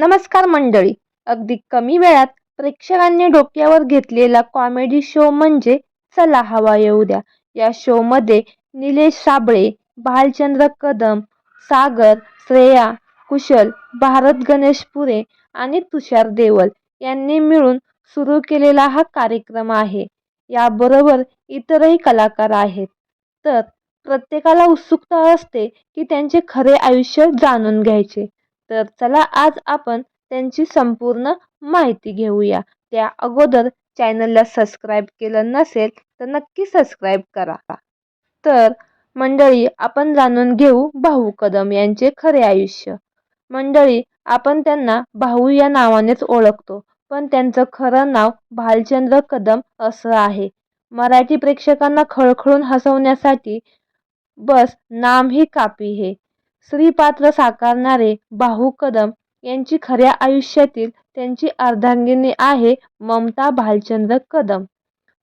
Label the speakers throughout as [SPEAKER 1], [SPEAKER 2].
[SPEAKER 1] नमस्कार मंडळी अगदी कमी वेळात प्रेक्षकांनी डोक्यावर घेतलेला कॉमेडी शो म्हणजे चला हवा येऊ द्या या शोमध्ये निलेश साबळे भालचंद्र कदम सागर श्रेया कुशल भारत गणेश पुरे आणि तुषार देवल यांनी मिळून सुरू केलेला हा कार्यक्रम आहे याबरोबर इतरही कलाकार आहेत तर प्रत्येकाला उत्सुकता असते की त्यांचे खरे आयुष्य जाणून घ्यायचे तर चला आज आपण त्यांची संपूर्ण माहिती घेऊया त्या अगोदर चॅनलला सबस्क्राईब केलं नसेल तर नक्की सबस्क्राईब करा तर मंडळी आपण जाणून घेऊ भाऊ कदम यांचे खरे आयुष्य मंडळी आपण त्यांना भाऊ या नावानेच ओळखतो पण त्यांचं खरं नाव भालचंद्र कदम असं आहे मराठी प्रेक्षकांना खळखळून हसवण्यासाठी बस नाम ही कापी हे स्त्रीपात्र साकारणारे बाहू कदम यांची खऱ्या आयुष्यातील त्यांची अर्धांगिनी आहे ममता भालचंद्र कदम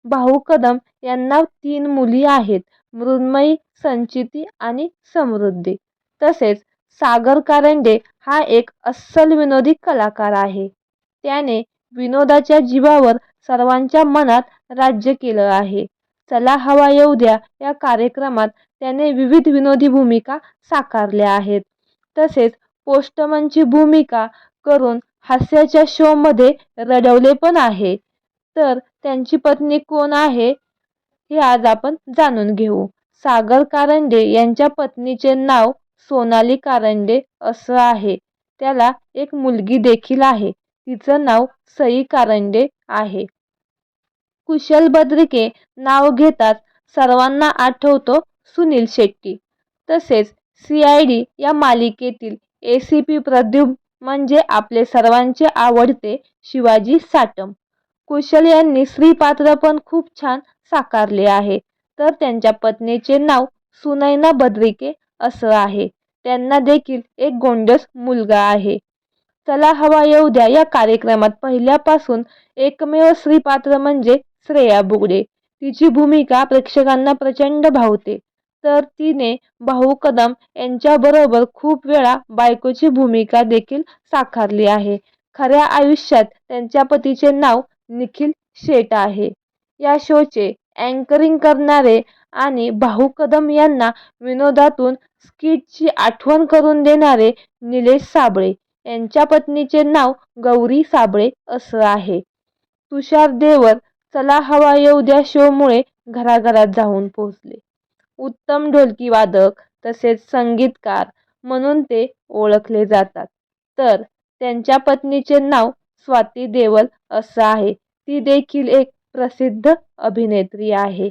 [SPEAKER 1] बाहू कदम यांना तीन मुली आहेत मृण्मयी संचिती आणि समृद्धी तसेच सागर कारंडे हा एक अस्सल विनोदी कलाकार आहे त्याने विनोदाच्या जीवावर सर्वांच्या मनात राज्य केलं आहे चला हवा येऊ द्या या कार्यक्रमात त्याने विविध विनोदी भूमिका साकारल्या आहेत तसेच पोस्टमनची भूमिका करून हास्याच्या शोमध्ये रडवले पण आहे तर त्यांची पत्नी कोण आहे हे आज आपण जाणून घेऊ सागर कारंडे यांच्या पत्नीचे नाव सोनाली कारंडे असं आहे त्याला एक मुलगी देखील आहे तिचं नाव सई कारंडे आहे कुशल बद्रिके नाव घेताच सर्वांना आठवतो सुनील शेट्टी तसेच सी आय डी या मालिकेतील ए सी पी प्रद्युम म्हणजे आपले सर्वांचे आवडते शिवाजी साटम कुशल यांनी स्त्री पण खूप छान साकारले आहे तर त्यांच्या पत्नीचे नाव सुनैना बद्रिके असं आहे त्यांना देखील एक गोंडस मुलगा आहे चला हवा येऊ द्या या कार्यक्रमात पहिल्यापासून एकमेव स्त्रीपात्र म्हणजे श्रेया बुगडे तिची भूमिका प्रेक्षकांना प्रचंड भावते तर तिने भाऊ कदम यांच्याबरोबर खूप वेळा बायकोची भूमिका देखील साकारली आहे खऱ्या आयुष्यात त्यांच्या पतीचे नाव निखिल शेट आहे या शोचे अँकरिंग करणारे आणि भाऊ कदम यांना विनोदातून स्किटची आठवण करून देणारे निलेश साबळे यांच्या पत्नीचे नाव गौरी साबळे असं आहे तुषार देवर चला हवा येऊ द्या शोमुळे घराघरात जाऊन पोहोचले उत्तम ढोलकी वादक तसेच संगीतकार म्हणून ते ओळखले जातात तर त्यांच्या पत्नीचे नाव स्वाती देवल असं आहे ती देखील एक प्रसिद्ध अभिनेत्री आहे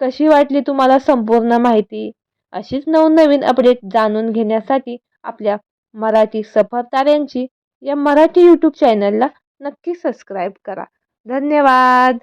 [SPEAKER 1] कशी वाटली तुम्हाला संपूर्ण माहिती अशीच नवनवीन अपडेट जाणून घेण्यासाठी आपल्या मराठी सफरताऱ्यांची या मराठी यूट्यूब चॅनलला नक्की सबस्क्राईब करा धन्यवाद